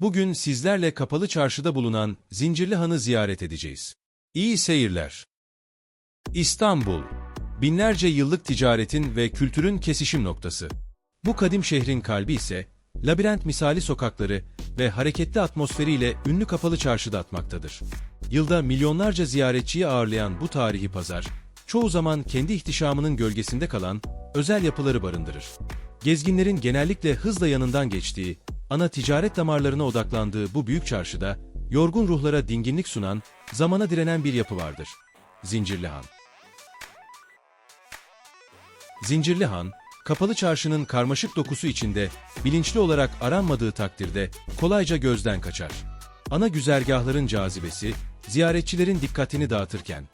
Bugün sizlerle kapalı çarşıda bulunan Zincirli Han'ı ziyaret edeceğiz. İyi seyirler. İstanbul, binlerce yıllık ticaretin ve kültürün kesişim noktası. Bu kadim şehrin kalbi ise, labirent misali sokakları ve hareketli atmosferiyle ünlü kapalı çarşıda atmaktadır. Yılda milyonlarca ziyaretçiyi ağırlayan bu tarihi pazar, çoğu zaman kendi ihtişamının gölgesinde kalan özel yapıları barındırır. Gezginlerin genellikle hızla yanından geçtiği, ana ticaret damarlarına odaklandığı bu büyük çarşıda, yorgun ruhlara dinginlik sunan, zamana direnen bir yapı vardır. Zincirli Han. Zincirli Han, kapalı çarşının karmaşık dokusu içinde bilinçli olarak aranmadığı takdirde kolayca gözden kaçar. Ana güzergahların cazibesi, ziyaretçilerin dikkatini dağıtırken,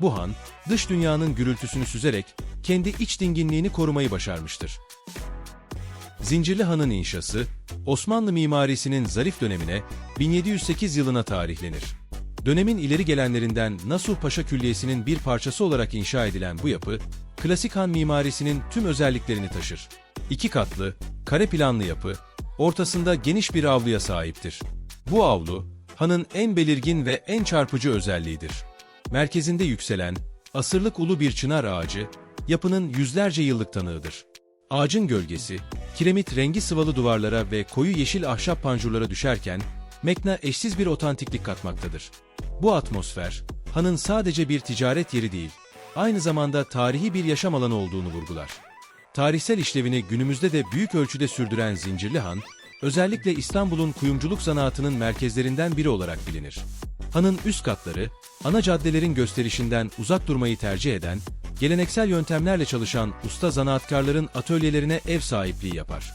bu han, dış dünyanın gürültüsünü süzerek kendi iç dinginliğini korumayı başarmıştır. Zincirli Han'ın inşası, Osmanlı mimarisinin zarif dönemine 1708 yılına tarihlenir. Dönemin ileri gelenlerinden Nasuh Paşa Külliyesi'nin bir parçası olarak inşa edilen bu yapı, klasik Han mimarisinin tüm özelliklerini taşır. İki katlı, kare planlı yapı, ortasında geniş bir avluya sahiptir. Bu avlu, Han'ın en belirgin ve en çarpıcı özelliğidir. Merkezinde yükselen, asırlık ulu bir çınar ağacı, yapının yüzlerce yıllık tanığıdır. Ağacın gölgesi, kiremit rengi sıvalı duvarlara ve koyu yeşil ahşap panjurlara düşerken, Mekna eşsiz bir otantiklik katmaktadır. Bu atmosfer, hanın sadece bir ticaret yeri değil, aynı zamanda tarihi bir yaşam alanı olduğunu vurgular. Tarihsel işlevini günümüzde de büyük ölçüde sürdüren Zincirli Han, özellikle İstanbul'un kuyumculuk zanaatının merkezlerinden biri olarak bilinir. Hanın üst katları, ana caddelerin gösterişinden uzak durmayı tercih eden, geleneksel yöntemlerle çalışan usta zanaatkarların atölyelerine ev sahipliği yapar.